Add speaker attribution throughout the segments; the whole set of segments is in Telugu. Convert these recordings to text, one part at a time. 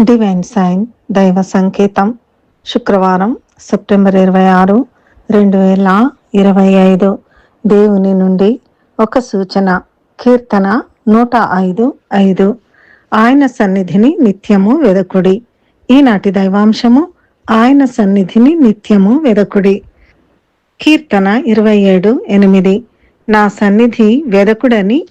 Speaker 1: డివైన్ సైన్ దైవ సంకేతం శుక్రవారం సెప్టెంబర్ ఇరవై ఆరు రెండు వేల ఇరవై ఐదు. దేవుని నుండి ఒక సూచన కీర్తన నూట ఐదు ఐదు. ఆయన సన్నిధిని నిత్యము వెదకుడి. ఈనాటి దైవాంశము ఆయన సన్నిధిని నిత్యము వెదకుడి. కీర్తన ఇరవై ఏడు ఎనిమిది. నా సన్నిధి వెదకుడని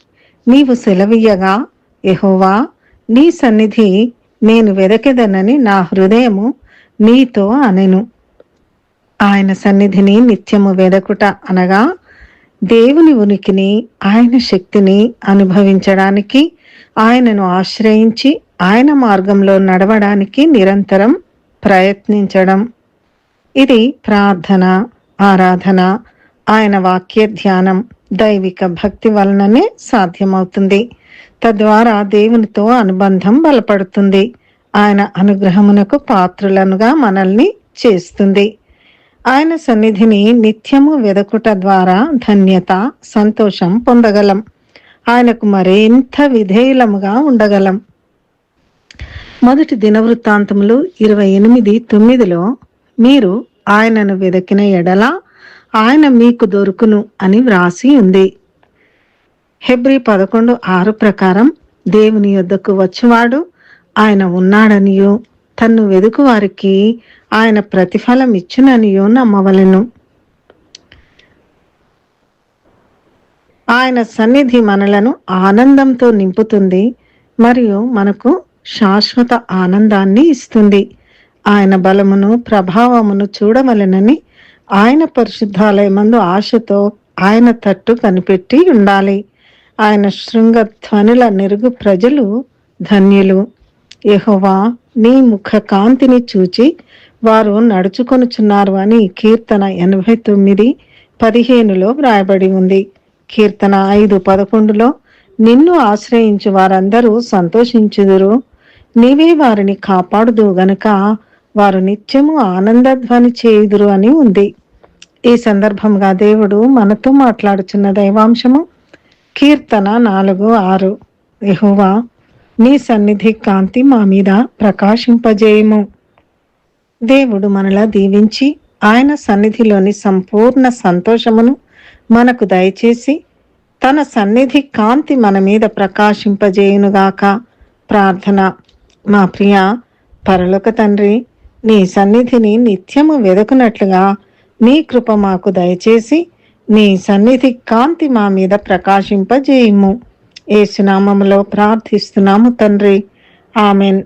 Speaker 1: నీవు సెలవీయగా ఎహోవా నీ సన్నిధి నేను వెదకెదనని నా హృదయము నీతో అనెను. ఆయన సన్నిధిని నిత్యము వెదకుట అనగా దేవుని ఉనికిని ఆయన శక్తిని అనుభవించడానికి ఆయనను ఆశ్రయించి ఆయన మార్గంలో నడవడానికి నిరంతరం ప్రయత్నించడం. ఇది ప్రార్థన ఆరాధన ఆయన వాక్య ధ్యానం దైవిక భక్తి వలననే సాధ్యమవుతుంది. తద్వారా దేవునితో అనుబంధం బలపడుతుంది. ఆయన అనుగ్రహమునకు పాత్రులనుగా మనల్ని చేస్తుంది. ఆయన సన్నిధిని నిత్యము వెదకుట ద్వారా ధన్యత సంతోషం పొందగలం. ఆయనకు మరింత విధేయులముగా ఉండగలం. మొదటి దినవృత్తాంతములు ఇరవై ఎనిమిది తొమ్మిదిలో మీరు ఆయనను వెదకిన ఎడల ఆయన మీకు దొరుకును అని వ్రాసి ఉంది. హెబ్రి పదకొండు ఆరు ప్రకారం దేవుని యొద్దకు వచ్చివాడు ఆయన ఉన్నాడనియో. తన్ను వెదుకు వారికి ఆయన ప్రతిఫలం ఇచ్చుననియో నమ్మవలెను. ఆయన సన్నిధి మనలను ఆనందంతో నింపుతుంది మరియు మనకు శాశ్వత ఆనందాన్ని ఇస్తుంది. ఆయన బలమును ప్రభావమును చూడవలెనని ఆయన పరిశుద్ధాలయమందు ఆశతో ఆయన తట్టు కనిపెట్టి ఉండాలి. ఆయన శృంగ ధ్వనుల నెరుగు ప్రజలు ధన్యులు. యెహోవా నీ ముఖ కాంతిని చూచి వారు నడుచుకొనుచున్నారు అని కీర్తన ఎనభై తొమ్మిది పదిహేనులో వ్రాయబడి ఉంది. కీర్తన ఐదు పదకొండులో నిన్ను ఆశ్రయించు వారందరూ సంతోషించుదురు. నీవే వారిని కాపాడుదు గనుక వారు నిత్యము ఆనందధ్వని చేయుదురు అని ఉంది. ఈ సందర్భంగా దేవుడు మనతో మాట్లాడుచున్న దైవాంశము కీర్తన నాలుగు ఆరు. యెహోవా నీ సన్నిధి కాంతి మా మీద ప్రకాశింపజేయము. దేవుడు మనలా దీవించి ఆయన సన్నిధిలోని సంపూర్ణ సంతోషమును మనకు దయచేసి తన సన్నిధి కాంతి మన మీద ప్రకాశింపజేయునుగాక. ప్రార్థన. మా ప్రియ పరలోక తండ్రి నీ సన్నిధిని నిత్యము వెదకునట్లుగా నీ కృప మాకు దయచేసి నీ సన్నిధి కాంతి మా మీద ప్రకాశింపజేయము. ఏసునామములో ప్రార్థిస్తున్నాము తండ్రి. ఆమెన్.